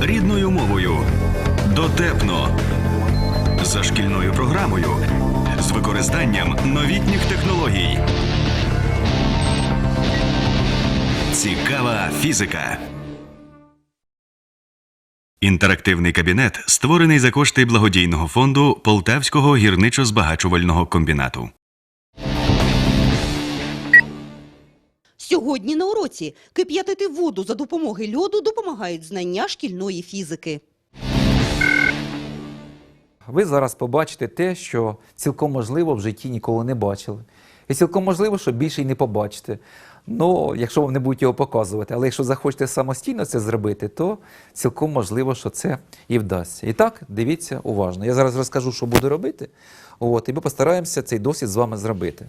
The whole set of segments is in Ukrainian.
рідною мовою. Дотепно. За шкільною програмою. З використанням новітніх технологій. Цікава фізика. Інтерактивний кабінет створений за кошти благодійного фонду Полтавського гірничо-збагачувального комбінату. Сьогодні на уроці кип'ятити воду за допомогою льоду допомагають знання шкільної фізики. Ви зараз побачите те, що цілком можливо в житті ніколи не бачили. І цілком можливо, що більше й не побачите. Ну, якщо вам не будуть його показувати. Але якщо захочете самостійно це зробити, то цілком можливо, що це і вдасться. І так, дивіться уважно. Я зараз розкажу, що буду робити. От, і ми постараємося цей досвід з вами зробити.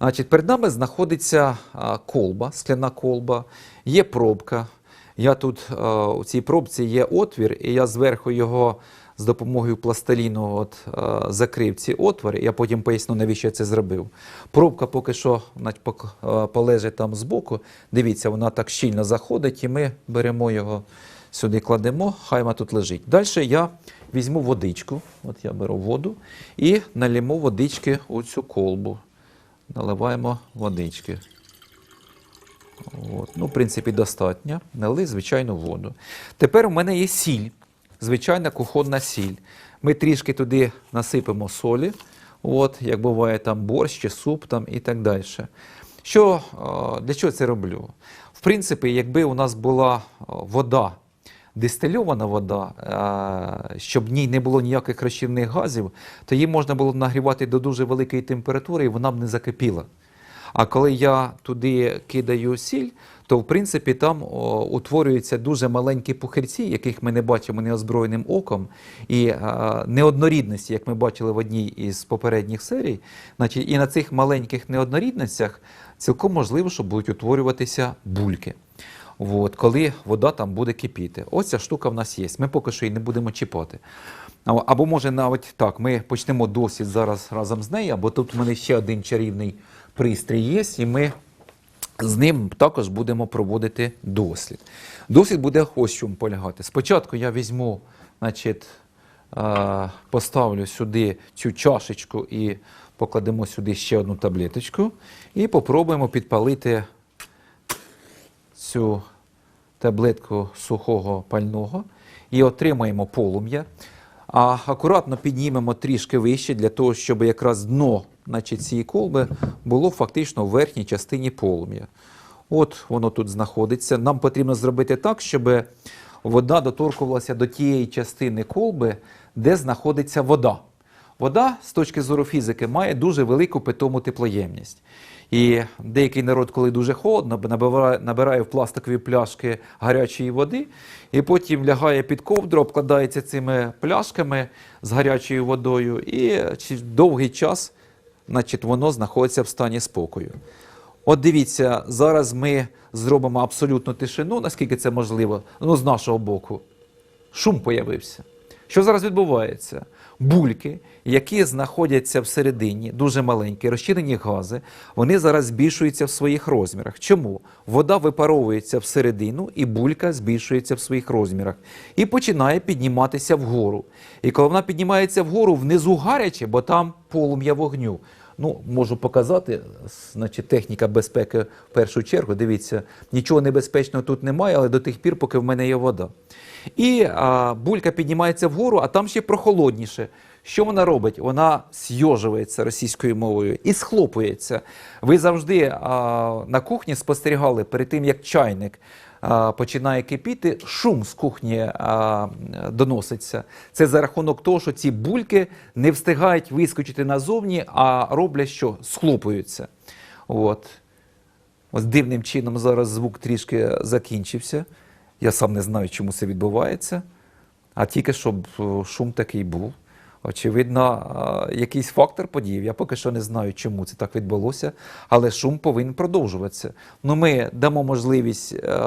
Значить, перед нами знаходиться колба, скляна колба, є пробка. Я тут у цій пробці є отвір, і я зверху його з допомогою пластиліну от, закрив ці отвори. Я потім поясню, навіщо я це зробив. Пробка поки що полежить там збоку. Дивіться, вона так щільно заходить, і ми беремо його сюди, кладемо, хай вона тут лежить. Далі я візьму водичку, от я беру воду і налімо водички у цю колбу. Наливаємо водички. От. Ну, в принципі, достатньо. Налили звичайну воду. Тепер у мене є сіль, звичайна кухонна сіль. Ми трішки туди насипемо солі, от, як буває там борщ чи суп там, і так далі. Що, е, для чого це роблю? В принципі, якби у нас була е, вода, дистильована вода, щоб в ній не було ніяких розчинних газів, то її можна було нагрівати до дуже великої температури, і вона б не закипіла. А коли я туди кидаю сіль, то в принципі там утворюються дуже маленькі пухирці, яких ми не бачимо неозброєним оком, і неоднорідності, як ми бачили в одній із попередніх серій. Значить, і на цих маленьких неоднорідностях цілком можливо, що будуть утворюватися бульки. От, коли вода там буде кипіти. Ось ця штука в нас є. Ми поки що її не будемо чіпати. Або може навіть так, ми почнемо досвід зараз разом з нею, або тут в мене ще один чарівний пристрій є, і ми з ним також будемо проводити дослід. Дослід буде ось чому полягати. Спочатку я візьму, значить, поставлю сюди цю чашечку і покладемо сюди ще одну таблеточку, і попробуємо підпалити цю таблетку сухого пального і отримаємо полум'я. А акуратно піднімемо трішки вище для того, щоб якраз дно значить, цієї колби було фактично в верхній частині полум'я. От воно тут знаходиться. Нам потрібно зробити так, щоб вода доторкувалася до тієї частини колби, де знаходиться вода. Вода з точки зору фізики має дуже велику питому теплоємність. І деякий народ, коли дуже холодно, набирає, набирає в пластикові пляшки гарячої води, і потім лягає під ковдру, обкладається цими пляшками з гарячою водою, і довгий час значить, воно знаходиться в стані спокою. От дивіться, зараз ми зробимо абсолютну тишину, наскільки це можливо, ну, з нашого боку. Шум появився. Що зараз відбувається? Бульки, які знаходяться всередині, дуже маленькі, розчинені гази, вони зараз збільшуються в своїх розмірах. Чому? Вода випаровується всередину, і булька збільшується в своїх розмірах і починає підніматися вгору. І коли вона піднімається вгору, внизу гаряче, бо там полум'я вогню. Ну, можу показати, значить, техніка безпеки в першу чергу. Дивіться, нічого небезпечного тут немає, але до тих пір, поки в мене є вода. І а, булька піднімається вгору, а там ще прохолодніше. Що вона робить? Вона зйожується російською мовою і схлопується. Ви завжди а, на кухні спостерігали перед тим, як чайник починає кипіти, шум з кухні доноситься. Це за рахунок того, що ці бульки не встигають вискочити назовні, а роблять що? Схлопуються. От. Ось дивним чином зараз звук трішки закінчився. Я сам не знаю, чому це відбувається, а тільки щоб е, шум такий був. Очевидно, е, якийсь фактор подіяв. Я поки що не знаю, чому це так відбулося, але шум повинен продовжуватися. Ну, ми дамо можливість е,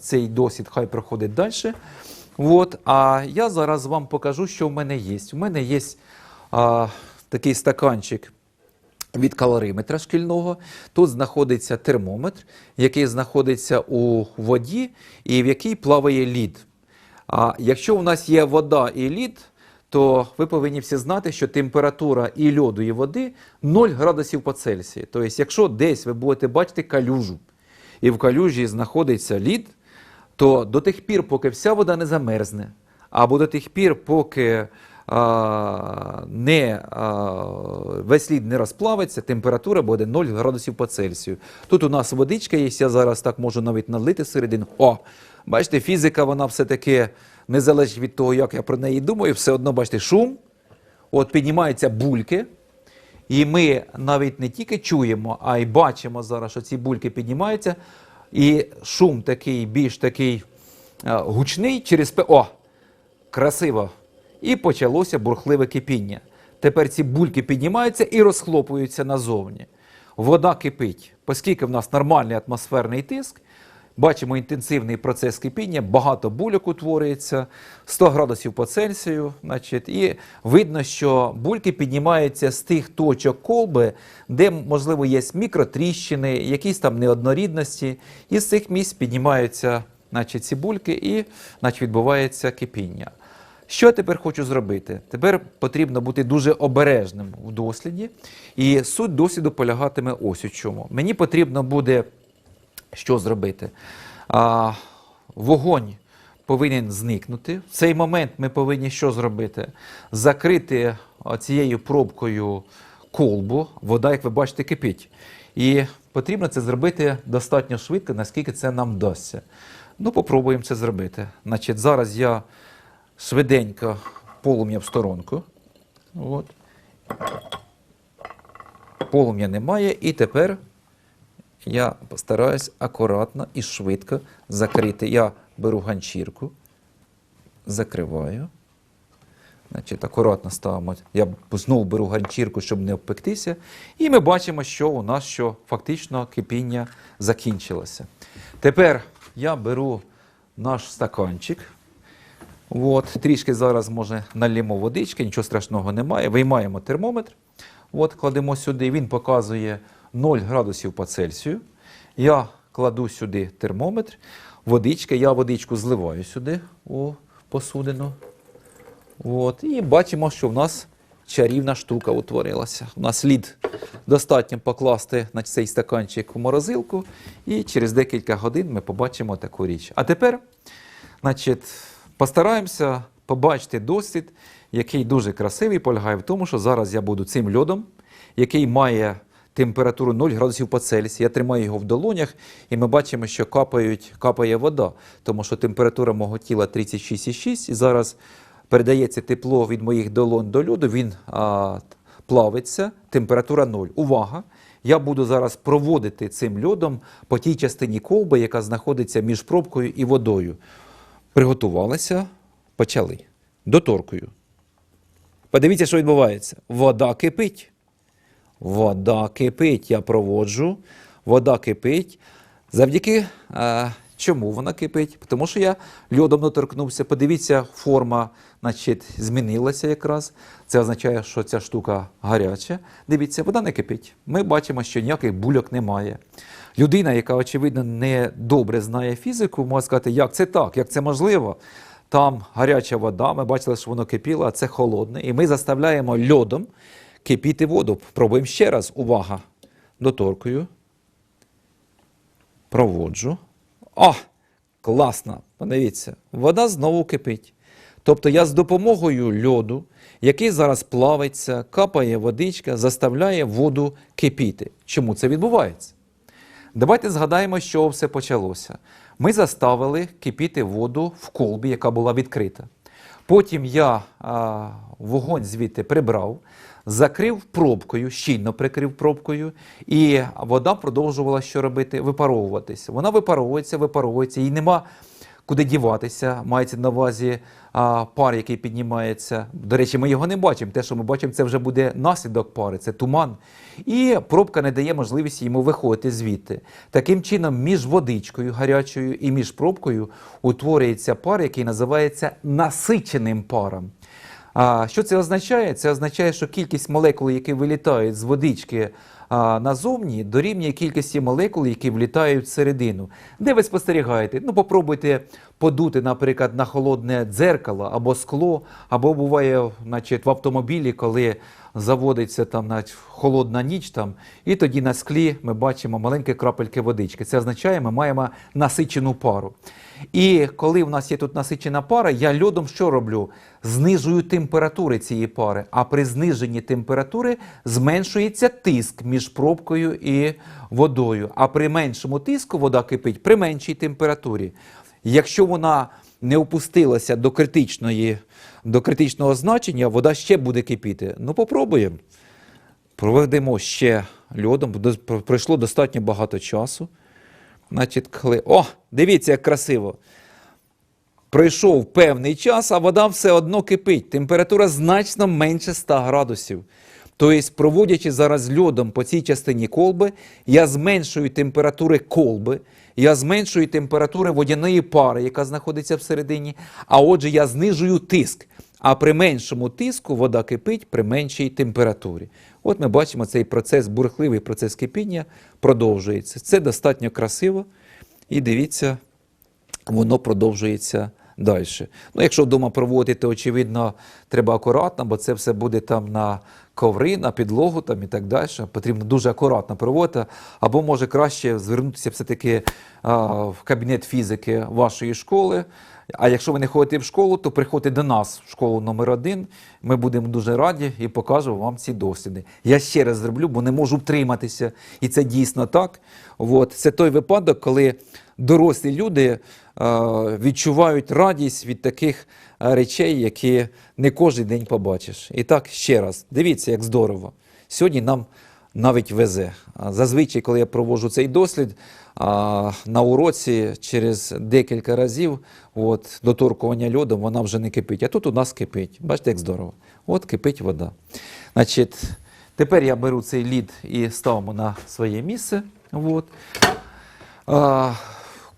цей досвід хай проходить далі. От, а я зараз вам покажу, що в мене є. У мене є е, такий стаканчик від калориметра шкільного. Тут знаходиться термометр, який знаходиться у воді і в якій плаває лід. А якщо у нас є вода і лід, то ви повинні всі знати, що температура і льоду, і води 0 градусів по Цельсію. Тобто, якщо десь ви будете бачити калюжу, і в калюжі знаходиться лід, то до тих пір, поки вся вода не замерзне, або до тих пір, поки а, не, а, весь лід не розплавиться, температура буде 0 градусів по Цельсію. Тут у нас водичка є, я зараз так можу навіть налити середину. О, бачите, фізика, вона все-таки не залежить від того, як я про неї думаю, все одно, бачите, шум, от піднімаються бульки, і ми навіть не тільки чуємо, а й бачимо зараз, що ці бульки піднімаються, і шум такий, більш такий гучний через О! Красиво. І почалося бурхливе кипіння. Тепер ці бульки піднімаються і розхлопуються назовні. Вода кипить. Оскільки в нас нормальний атмосферний тиск, бачимо інтенсивний процес кипіння, багато бульок утворюється, 100 градусів по Цельсію. Значить, і видно, що бульки піднімаються з тих точок колби, де, можливо, є мікротріщини, якісь там неоднорідності. І з цих місць піднімаються значить, ці бульки і значить, відбувається кипіння. Що я тепер хочу зробити? Тепер потрібно бути дуже обережним в досліді. І суть досліду полягатиме ось у чому. Мені потрібно буде що зробити? А, вогонь повинен зникнути. В цей момент ми повинні що зробити? Закрити цією пробкою колбу. Вода, як ви бачите, кипить. І потрібно це зробити достатньо швидко, наскільки це нам вдасться. Ну, попробуємо це зробити. Значить, зараз я швиденько полум'я в сторонку. От. Полум'я немає. І тепер я постараюсь акуратно і швидко закрити. Я беру ганчірку, закриваю. Значить, акуратно ставимо. Я знову беру ганчірку, щоб не обпектися. І ми бачимо, що у нас що фактично кипіння закінчилося. Тепер я беру наш стаканчик. От, трішки зараз може налімо водички, нічого страшного немає. Виймаємо термометр. От, кладемо сюди, він показує 0 градусів по Цельсію. Я кладу сюди термометр, водичка, я водичку зливаю сюди у посудину. От, і бачимо, що в нас чарівна штука утворилася. У нас лід достатньо покласти на цей стаканчик в морозилку, і через декілька годин ми побачимо таку річ. А тепер, значить, постараємося побачити досвід, який дуже красивий, полягає в тому, що зараз я буду цим льодом, який має температуру 0 градусів по Цельсію. Я тримаю його в долонях, і ми бачимо, що капають, капає вода, тому що температура мого тіла 36,6, і зараз передається тепло від моїх долонь до льоду, він а, плавиться, температура 0. Увага! Я буду зараз проводити цим льодом по тій частині колби, яка знаходиться між пробкою і водою. Приготувалися, почали. Доторкую. Подивіться, що відбувається. Вода кипить. Вода кипить. Я проводжу. Вода кипить. Завдяки е, чому вона кипить? Тому що я льодом доторкнувся. Подивіться, форма значить, змінилася якраз. Це означає, що ця штука гаряча. Дивіться, вода не кипить. Ми бачимо, що ніяких бульок немає. Людина, яка, очевидно, не добре знає фізику, може сказати, як це так, як це можливо. Там гаряча вода, ми бачили, що воно кипіло, а це холодне. І ми заставляємо льодом кипіти воду. Пробуємо ще раз. Увага. Доторкую. Проводжу. О! Класно! Подивіться, вода знову кипить. Тобто я з допомогою льоду, який зараз плавиться, капає водичка, заставляє воду кипіти. Чому це відбувається? Давайте згадаємо, з чого все почалося. Ми заставили кипіти воду в колбі, яка була відкрита. Потім я а, вогонь звідти прибрав, закрив пробкою, щільно прикрив пробкою, і вода продовжувала що робити? Випаровуватися. Вона випаровується, випаровується, їй нема куди діватися. Мається на увазі а, пар, який піднімається. До речі, ми його не бачимо. Те, що ми бачимо, це вже буде наслідок пари, це туман. І пробка не дає можливості йому виходити звідти. Таким чином, між водичкою гарячою і між пробкою утворюється пар, який називається насиченим паром. А що це означає? Це означає, що кількість молекул, які вилітають з водички назовні дорівнює кількості молекул, які влітають всередину. Де ви спостерігаєте? Ну, попробуйте подути, наприклад, на холодне дзеркало або скло, або буває, значить, в автомобілі, коли заводиться там значить, холодна ніч, там, і тоді на склі ми бачимо маленькі крапельки водички. Це означає, ми маємо насичену пару. І коли в нас є тут насичена пара, я льодом що роблю? Знижую температури цієї пари, а при зниженні температури зменшується тиск між пробкою і водою. А при меншому тиску вода кипить при меншій температурі. Якщо вона не опустилася до критичної, до критичного значення, вода ще буде кипіти. Ну, попробуємо. Проведемо ще льодом, До- пройшло достатньо багато часу. Значить, коли... О, дивіться, як красиво. Пройшов певний час, а вода все одно кипить. Температура значно менше 100 градусів. Тобто, проводячи зараз льодом по цій частині колби, я зменшую температури колби, я зменшую температури водяної пари, яка знаходиться всередині, а отже, я знижую тиск. А при меншому тиску вода кипить при меншій температурі. От ми бачимо цей процес, бурхливий процес кипіння продовжується. Це достатньо красиво. І дивіться, воно продовжується далі. Ну, якщо вдома проводити, очевидно, треба акуратно, бо це все буде там на коври, на підлогу там, і так далі. Потрібно дуже акуратно проводити. Або може краще звернутися все-таки в кабінет фізики вашої школи. А якщо ви не ходите в школу, то приходьте до нас в школу номер один. Ми будемо дуже раді і покажемо вам ці досліди. Я ще раз зроблю, бо не можу втриматися. І це дійсно так. От. Це той випадок, коли дорослі люди відчувають радість від таких е, речей, які не кожен день побачиш. І так, ще раз, дивіться, як здорово. Сьогодні нам навіть везе. Зазвичай, коли я проводжу цей дослід, на уроці через декілька разів от, доторкування льодом вона вже не кипить. А тут у нас кипить. Бачите, як здорово. От кипить вода. Значить, тепер я беру цей лід і ставимо на своє місце. От.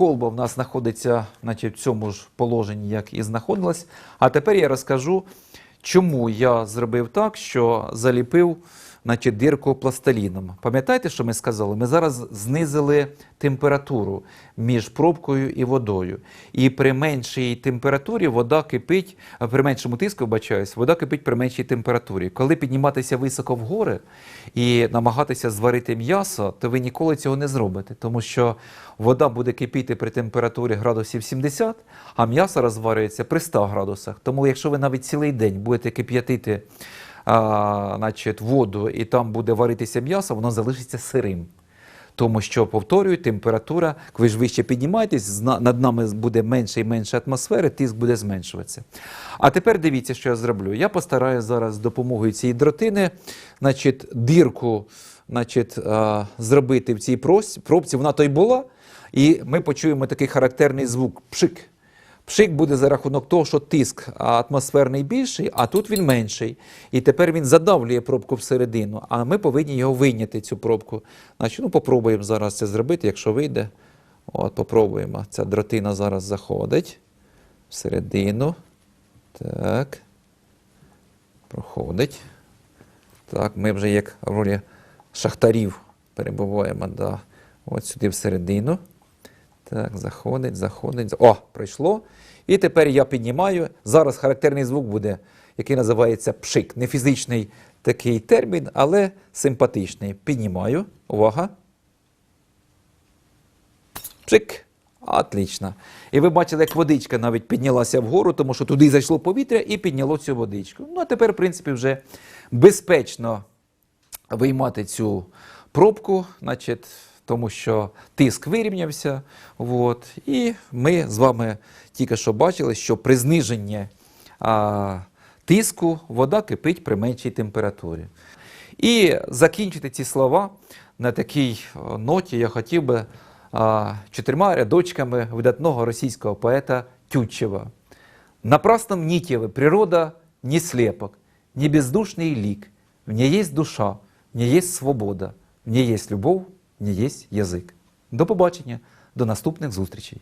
Колба в нас знаходиться наче, в цьому ж положенні, як і знаходилась. А тепер я розкажу, чому я зробив так, що заліпив значить, дирку пластиліном. Пам'ятаєте, що ми сказали? Ми зараз знизили температуру між пробкою і водою. І при меншій температурі вода кипить, при меншому тиску, вибачаюсь, вода кипить при меншій температурі. Коли підніматися високо в гори і намагатися зварити м'ясо, то ви ніколи цього не зробите, тому що вода буде кипіти при температурі градусів 70, а м'ясо розварюється при 100 градусах. Тому якщо ви навіть цілий день будете кип'ятити а, значить, воду і там буде варитися м'ясо, воно залишиться сирим. Тому що, повторюю, температура, коли ж вище піднімаєтесь, над нами буде менше і менше атмосфери, тиск буде зменшуватися. А тепер дивіться, що я зроблю. Я постараюся зараз з допомогою цієї дротини, значить, дірку значить, зробити в цій пробці. Вона то й була, і ми почуємо такий характерний звук пшик. Пшик буде за рахунок того, що тиск атмосферний більший, а тут він менший. І тепер він задавлює пробку всередину, а ми повинні його вийняти, цю пробку. Значить, ну, попробуємо зараз це зробити, якщо вийде. От, попробуємо. Ця дротина зараз заходить всередину. Так. Проходить. Так, ми вже як в ролі шахтарів перебуваємо. Да. От сюди всередину. Так, заходить, заходить. О, пройшло. І тепер я піднімаю. Зараз характерний звук буде, який називається пшик. Не фізичний такий термін, але симпатичний. Піднімаю. Увага. Пшик. Отлично. І ви бачили, як водичка навіть піднялася вгору, тому що туди зайшло повітря і підняло цю водичку. Ну, а тепер, в принципі, вже безпечно виймати цю пробку, значить, тому що тиск вирівнявся. От, і ми з вами тільки що бачили, що при зниженні а, тиску вода кипить при меншій температурі. І закінчити ці слова на такій ноті я хотів би а, чотирма рядочками видатного російського поета Тютчева. На праздном нитеве природа не слепок, не бездушный лик. В ней есть душа, в ней есть свобода, в ней есть любов, в єсть язик. До побачення, до наступних зустрічей.